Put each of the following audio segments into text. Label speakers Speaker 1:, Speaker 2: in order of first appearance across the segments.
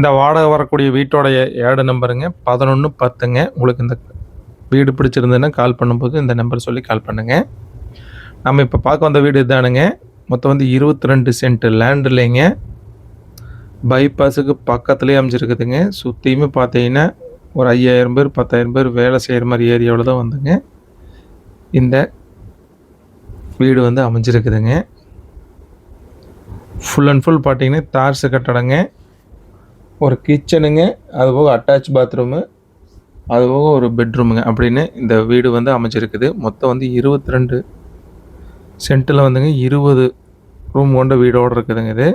Speaker 1: இந்த வாடகை வரக்கூடிய வீட்டோடைய ஏடு நம்பருங்க. பதினொன்று பத்துங்க. உங்களுக்கு இந்த வீடு பிடிச்சிருந்ததுன்னா கால் பண்ணும்போது இந்த நம்பர் சொல்லி கால் பண்ணுங்கள் நம்ம இப்போ பார்க்க வந்த வீடு இதானுங்க. மொத்தம் வந்து இருபத்தி ரெண்டு சென்ட் லேண்டுலேங்க பைபாஸுக்கு பக்கத்துலேயே அமைஞ்சிருக்குதுங்க. சுற்றியுமே பார்த்தீங்கன்னா ஒரு ஐயாயிரம் பேர் பத்தாயிரம் பேர் வேலை செய்கிற மாதிரி ஏரியாவில் தான் வந்துங்க. இந்த வீடு வந்து அமைஞ்சிருக்குதுங்க. ஃபுல் அண்ட் ஃபுல் பார்த்தீங்கன்னா தார்ஸு கட்டடங்க. ஒரு கிச்சனுங்க அது போக அட்டாச் பாத்ரூமு அது போக ஒரு பெட்ரூமுங்க அப்படின்னு இந்த வீடு வந்து அமைச்சிருக்குது மொத்தம் வந்து இருபத்தி ரெண்டு சென்ட்டில் வந்துங்க இருபது ரூம் கொண்ட வீடோடு இருக்குதுங்க இது.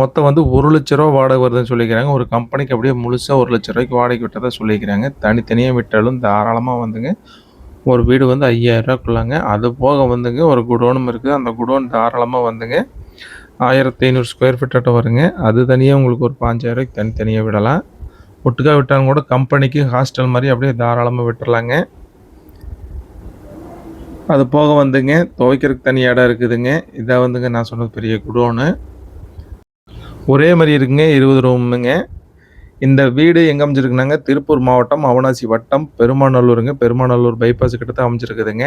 Speaker 1: மொத்தம் வந்து ஒரு லட்ச ரூபா வாடகை வருதுன்னு சொல்லிக்கிறாங்க. ஒரு கம்பெனிக்கு அப்படியே முழுசாக ஒரு லட்ச ரூபாய்க்கு வாடகை விட்டதாக சொல்லிக்கிறாங்க. தனித்தனியாக விட்டாலும் தாராளமாக வந்துங்க ஒரு வீடு வந்து ஐயாயிரரூவாக்குள்ளாங்க அது போக வந்துங்க ஒரு குடோனும் இருக்குது. அந்த குடோன் தாராளமாக வந்துங்க ஆயிரத்தி ஐநூறு ஸ்கொயர் ஃபீட்டாட்ட வருங்க. அது தனியாக உங்களுக்கு ஒரு பாஞ்சாயிரரூவாய்க்கு தனித்தனியாக விடலாம். ஒட்டுக்கா விட்டாலும் கூட கம்பெனிக்கு ஹாஸ்டல் மாதிரி அப்படியே தாராளமாக விட்டுறலாங்க. அது போக வந்துங்க துவைக்கிறதுக்கு தனி இடம் இருக்குதுங்க. இதை வந்துங்க நான் சொன்னது பெரிய குடோனு. ஒரே மாதிரி இருக்குங்க இருபது ரூமுங்க இந்த வீடு எங்கே அமைஞ்சிருக்குனாங்க? திருப்பூர் மாவட்டம் அவனாசி வட்டம் பெருமாநல்லூருங்க. பெருமாநல்லூர் பைபாஸ் கிட்ட தான் அமைஞ்சிருக்குதுங்க.